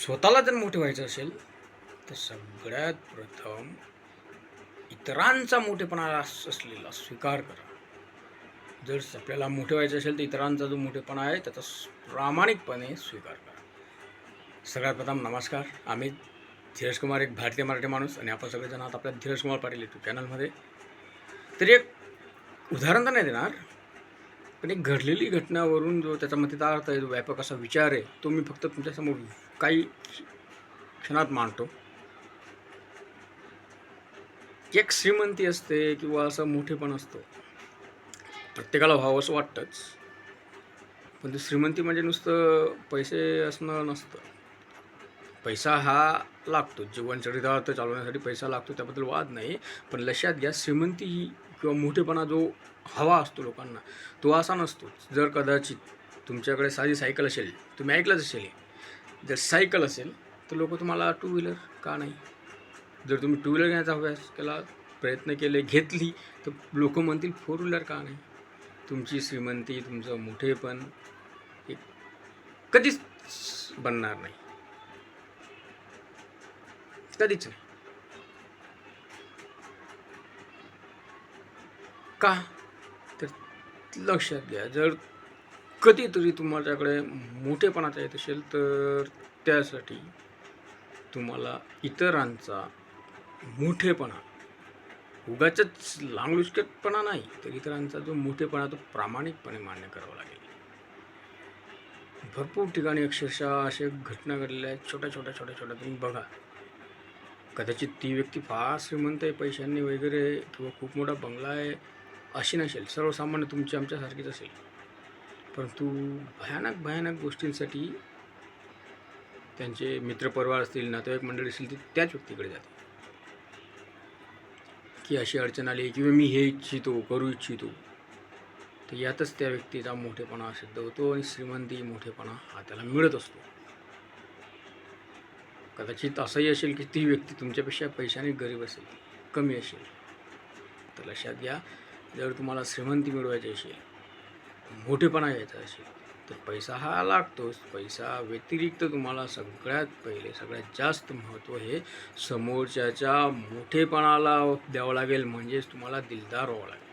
स्वतःला जर मोठे व्हायचं असेल तर सगळ्यात प्रथम इतरांचा मोठेपणा असलेला स्वीकार करा. जर आपल्याला मोठे व्हायचं असेल तर इतरांचा जो मोठेपणा आहे त्याचा प्रामाणिकपणे स्वीकार करा. सगळ्यात प्रथम नमस्कार. आम्ही धीरज कुमार एक भारतीय मराठी माणूस आणि आपण सगळेजण आहात आपल्या धीरज कुमार पाटील यूट्यूब चॅनलमध्ये तरी एक उदाहरण तर नाही देणार पण एक घडलेली घटनावरून जो त्याचा मतितार्थ आहे जो व्यापक असा विचार आहे तो मी फक्त तुमच्यासमोर काही क्षणात मांडतो. एक श्रीमंती असते किंवा असं मोठेपण असतो. प्रत्येकाला व्हावं असं वाटतंच. पण ते श्रीमंती म्हणजे नुसतं पैसे असणं नसतं. पैसा हा लागतो. जीवनचरितार्थ चालवण्यासाठी पैसा लागतो त्याबद्दल वाद नाही. पण लक्षात घ्या श्रीमंती ही किंवा मोठेपणा जो हवा असतो लोकांना तो असा नसतो. जर कदाचित तुमच्याकडे साधी सायकल असेल तुम्ही ऐकलंच असेल जर सायकल असेल तर लोक तुम्हाला टू व्हीलर का नाही? जर तुम्ही टू व्हीलर घेण्याचा अभ्यास केला प्रयत्न केले घेतली तर लोक म्हणतील फोर व्हीलर का नाही? तुमची श्रीमंती तुमचं मोठेपण एक कधीच बनणार नाही. कधीच नाही का? तर लक्षात घ्या जर कधीतरी तुमच्याकडे मोठेपणाचा येत असेल तर त्यासाठी तुम्हाला इतरांचा मोठेपणा उगाच लांगलुचकटपणा नाही तर इतरांचा जो मोठेपणा तो प्रामाणिकपणे मान्य करावा लागेल. भरपूर ठिकाणी अक्षरशः असे घटना घडलेल्या आहेत छोट्या छोट्या छोट्या छोट्या तुम्ही बघा. कदाचित ती व्यक्ती फार श्रीमंत आहे पैशांनी वगैरे किंवा खूप मोठा बंगला आहे अशी नसेल. सर्वसामान्य तुमची आमच्यासारखीच असेल. परंतु भयानक भयानक गोष्टींसाठी त्यांचे मित्रपरिवार असतील नातेवाईक मंडळी असतील ते त्याच व्यक्तीकडे जाते की अशी अडचण आली किंवा मी हे इच्छितो करू इच्छितो तर यातच त्या व्यक्तीचा मोठेपणा सिद्ध होतो आणि श्रीमंती मोठेपणा हा त्याला मिळत असतो. कदाचित असंही असेल की ती व्यक्ती तुमच्यापेक्षा पैशाने गरीब असेल कमी असेल. तर लक्षात घ्या जर तुम्हाला श्रीमंती मिळवायची असेल मोठेपणा घ्यायचा असेल तर पैसा हा लागतोच. पैसा व्यतिरिक्त तुम्हाला सगळ्यात पहिले सगळ्यात जास्त महत्त्व हे समोरच्याच्या मोठेपणाला द्यावं लागेल म्हणजेच तुम्हाला दिलदार व्हावं लागेल.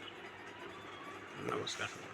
नमस्कार.